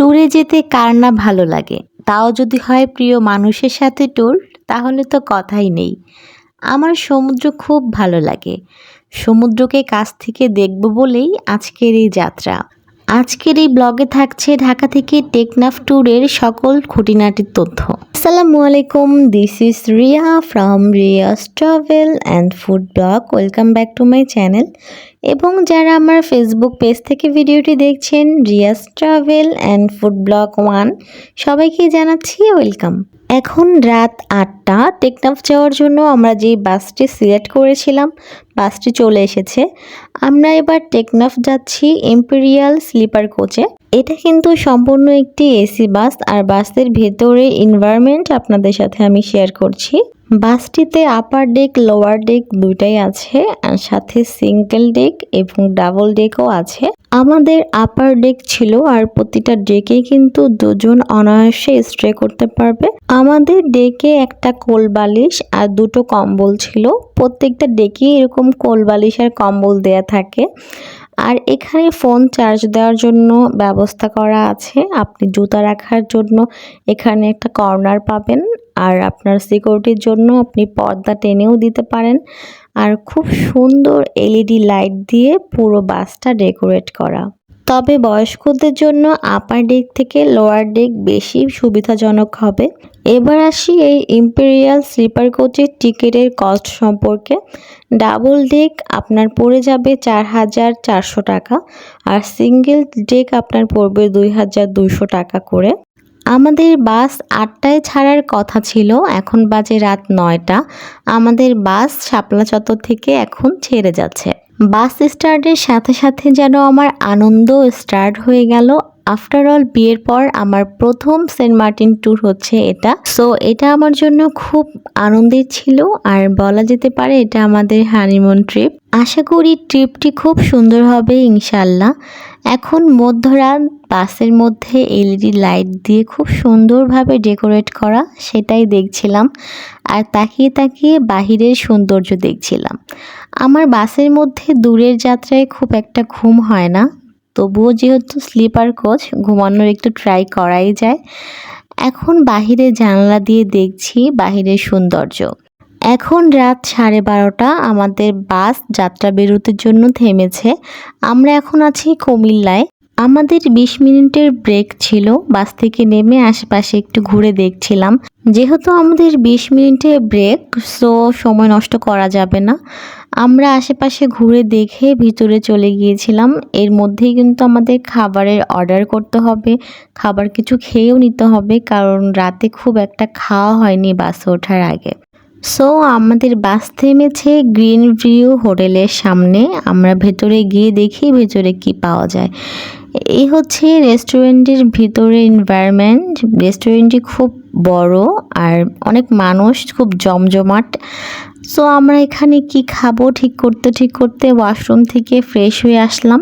ট্যুরে যেতে কার না ভালো লাগে? তাও যদি হয় প্রিয় মানুষের সাথে ট্যুর, তাহলে তো কথাই নেই। আমার সমুদ্র খুব ভালো লাগে। সমুদ্রকে কাছ থেকে দেখব বলেই আজকের এই যাত্রা। আজকের এই ব্লগে থাকছে ঢাকা থেকে টেকনাফ ট্যুরের সকল খুঁটিনাটির তথ্য। আসসালামু আলাইকুম this is Riya from Riya's travel and food blog welcome back to my channel এবং যারা আমার ফেসবুক পেজ থেকে ভিডিওটি দেখছেন Riya's travel and food blog one সবাইকে জানাচ্ছি ওয়েলকাম এখন রাত আটটা, টেকনাফ যাওয়ার জন্য আমরা যে বাসটি সিলেক্ট করেছিলাম, বাসটি চলে এসেছে। আমরা এবার টেকনাফ যাচ্ছি এম্পেরিয়াল স্লিপার কোচে এটা কিন্তু সম্পূর্ণ একটি এসি বাস, আর বাসের ভেতরে এনভায়রনমেন্ট আপনাদের সাথে আমি শেয়ার করছি। বাসটিতে আপার ডেক লোয়ার ডেক দুইটাই আছে, আর সাথে সিঙ্গেল ডেক এবং ডাবল ডেকও আছে। আমাদের আপার ডেক ছিল, আর প্রতিটা ডেকে কিন্তু দুজন অনায়াসে স্ট্রে করতে পারবে। আমাদের ডেকে একটা কোল বালিশ আর দুটো কম্বল ছিল। প্রত্যেকটা ডেকে এরকম কোল বালিশ আর কম্বল দেয়া থাকে। আর এখানে ফোন চার্জ দেওয়ার জন্য ব্যবস্থা করা আছে। আপনি জুতা রাখার জন্য এখানে একটা কর্নার পাবেন। আর আপনার সিকিউরিটির জন্য আপনি পর্দা টেনেও দিতে পারেন। আর খুব সুন্দর এলইডি লাইট দিয়ে পুরো বাসটা ডেকোরেট করা। তবে বয়স্কদের জন্য আপার ডেক থেকে লোয়ার ডেক বেশি সুবিধাজনক হবে। এবার আসি এই ইম্পেরিয়াল স্লিপার কোচের টিকিটের কস্ট সম্পর্কে। ডাবল ডেক আপনার পড়ে যাবে চার হাজার চারশো টাকা আর সিঙ্গেল ডেক আপনার পড়বে দুই হাজার দুইশো টাকা করে। আমাদের বাস আটটায় ছাড়ার কথা ছিল, এখন বাজে রাত নয়টা। আমাদের বাস শাপলা চত্বর থেকে এখন ছেড়ে যাচ্ছে। বাস স্টার্টের সাথে সাথে যেন আমার আনন্দ স্টার্ট হয়ে গেল। আফটার অল বিয়ের পর আমার প্রথম সেন্ট মার্টিন ট্যুর হচ্ছে এটা। সো এটা আমার জন্য খুব আনন্দের ছিল আর বলা যেতে পারে এটা আমাদের হানিমুন ট্রিপ। আশা করি ট্রিপটি খুব সুন্দর হবে ইনশাল্লাহ এখন মধ্যরাত, বাসের মধ্যে এলইডি লাইট দিয়ে খুব সুন্দরভাবে ডেকোরেট করা, সেটাই দেখছিলাম। আর তাকিয়ে তাকিয়ে বাহিরের সৌন্দর্য দেখছিলাম। আমার বাসের মধ্যে দূরের যাত্রায় খুব একটা ঘুম হয় না। তবুও যেহেতু স্লিপার কোচ, ঘুমানোর একটু ট্রাই করাই যায়। এখন বাহিরে জানলা দিয়ে দেখছি বাহিরের সৌন্দর্য। এখন রাত সাড়ে বারোটা, আমাদের বাস যাত্রা বেরোতে জন্য থেমেছে। আমরা এখন আছি কুমিল্লায়। আমাদের বিশ মিনিটের ব্রেক ছিল, বাস থেকে নেমে আশেপাশে একটু ঘুরে দেখছিলাম। যেহেতু আমাদের বিশ মিনিটের ব্রেক সো সময় নষ্ট করা যাবে না। আমরা আশেপাশে ঘুরে দেখে ভিতরে চলে গিয়েছিলাম। এর মধ্যেই কিন্তু আমাদের খাবারের অর্ডার করতে হবে। খাবার কিছু খেয়েও নিতে হবে, কারণ রাতে খুব একটা খাওয়া হয়নি বাসে ওঠার আগে। সো আমাদের বাস থেমেছে গ্রিন ভিউ হোটেলের সামনে। আমরা ভেতরে গিয়ে দেখি ভেতরে কি পাওয়া যায়। এই হচ্ছে রেস্টুরেন্টের ভিতরে এনভায়রনমেন্ট রেস্টুরেন্টটি খুব বড় আর অনেক মানুষ, খুব জমজমাট। সো আমরা এখানে কি খাব? ঠিক করতে ঠিক করতে ওয়াশরুম থেকে ফ্রেশ হয়ে আসলাম।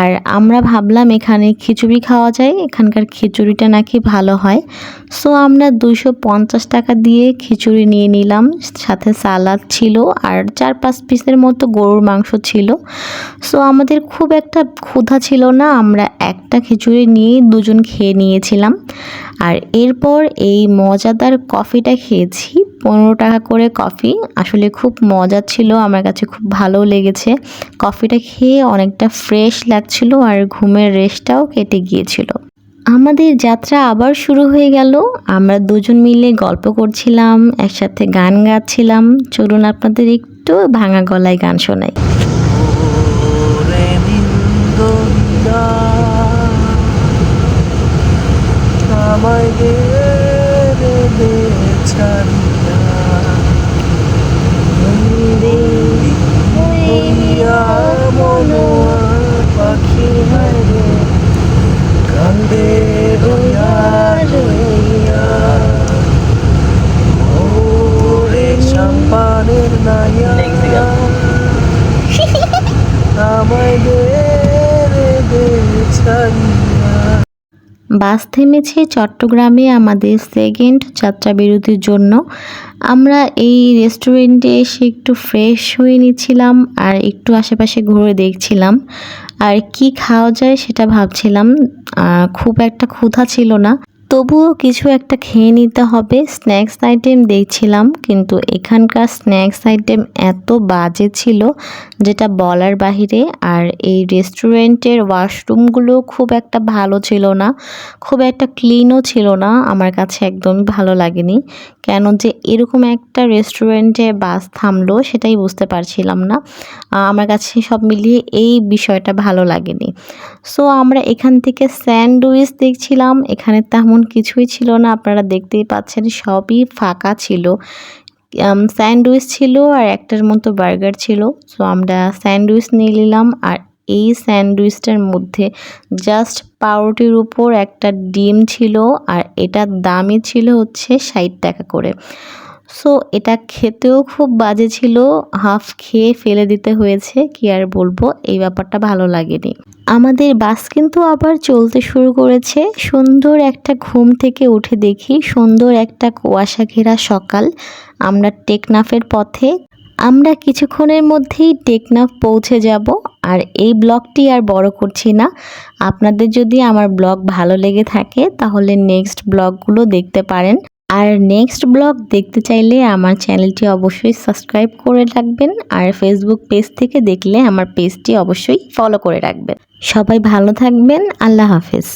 আর আমরা ভাবলাম এখানে খিচুড়ি খাওয়া যায়। এখানকার খিচুড়িটা নাকি ভালো হয়। সো আমরা দুইশো পঞ্চাশ টাকা দিয়ে খিচুড়ি নিয়ে নিলাম। সাথে সালাদ ছিল আর চার পাঁচ পিসের মতো গরুর মাংস ছিল। সো আমাদের খুব একটা ক্ষুধা ছিল না। আমরা একটা খিচুড়ি নিয়ে দুজন খেয়ে নিয়েছিলাম। আর এরপর এই মজাদার কফিটা খেয়েছি। পনেরো টাকা করে কফি। আসলে খুব মজা ছিল, আমার কাছে খুব ভালো লেগেছে। কফিটা খেয়ে অনেকটা ফ্রেশ লাগছিল আর ঘুমের রেস্টটাও কেটে গিয়েছিল। আমাদের যাত্রা আবার শুরু হয়ে গেল। আমরা দুজন মিলে গল্প করছিলাম, একসাথে গান গাচ্ছিলাম। চলুন আপনাদের একটু ভাঙা গলায় গান শোনাই ওরে নিন্দুরিয়া আমায় দে রে দে ছাড়িয়া হইয়া মনোয়া পাখি হারে কান্দে রইয়া রইয়া। ওরে চাম্পানের নাইয়া আমায় দে রে দে ছাড়িয়া বাস থেমেছে চট্টগ্রামে আমাদের সেকেন্ড যাত্রা বিরতির জন্য। আমরা এই রেস্টুরেন্টে এসে একটু ফ্রেশ হয়ে নিচ্ছিলাম আর একটু আশেপাশে ঘুরে দেখছিলাম। আর কি খাওয়া যায় সেটা ভাবছিলাম। খুব একটা ক্ষুধা ছিল না। তবুও কিছু একটা খেয়ে নিতে হবে। স্ন্যাক্স আইটেম দেখছিলাম, কিন্তু এখানকার স্ন্যাক্স আইটেম এত বাজে ছিল, যেটা বলার বাহিরে। আর এই রেস্টুরেন্টের ওয়াশরুমগুলো খুব একটা ভালো ছিল না, খুব একটা ক্লিনও ছিল না, আমার কাছে একদমই ভালো লাগেনি। কেন যে এরকম একটা রেস্টুরেন্টে বাস থামলো, সেটাই বুঝতে পারছিলাম না। আমার কাছে সব মিলিয়ে এই বিষয়টা ভালো লাগেনি। সো আমরা এখান থেকে স্যান্ডউইচ দেখছিলাম, এখানে তেমন কিছুই ছিল না, আপনারা দেখতেই পাচ্ছেন সবই ফাঁকা ছিল। স্যান্ডউইচ ছিল আর একটার মতো বার্গার ছিল। সো আমরা স্যান্ডউইচ নিয়ে নিলাম আর এই স্যান্ডউইচটার মধ্যে জাস্ট পাউরুটির উপর একটা ডিম ছিল আর এটার দামই ছিল হচ্ছে ষাট টাকা করে। সো এটা খেতেও খুব বাজে ছিল, হাফ খেয়ে ফেলে দিতে হয়েছে, কি আর বলব, এই ব্যাপারটা ভালো লাগেনি। আমাদের বাস কিন্তু আবার চলতে শুরু করেছে। সুন্দর একটা ঘুম থেকে উঠে দেখি, সুন্দর একটা কুয়াশা ঘেরা সকাল। আমরা টেকনাফের পথে, আমরা কিছুক্ষণের মধ্যেই টেকনাফ পৌঁছে যাব। আর এই ব্লগটি আর বড় করছি না। আপনাদের যদি আমার ব্লগ ভালো লেগে থাকে, তাহলে নেক্সট ব্লগগুলো দেখতে পারেন। আর নেক্সট ব্লগ দেখতে চাইলে আমার চ্যানেলটি অবশ্যই সাবস্ক্রাইব করে রাখবেন আর ফেসবুক পেজ থেকে দেখলে আমার পেজটি অবশ্যই ফলো করে রাখবেন। সবাই ভালো থাকবেন, আল্লাহ হাফেজ।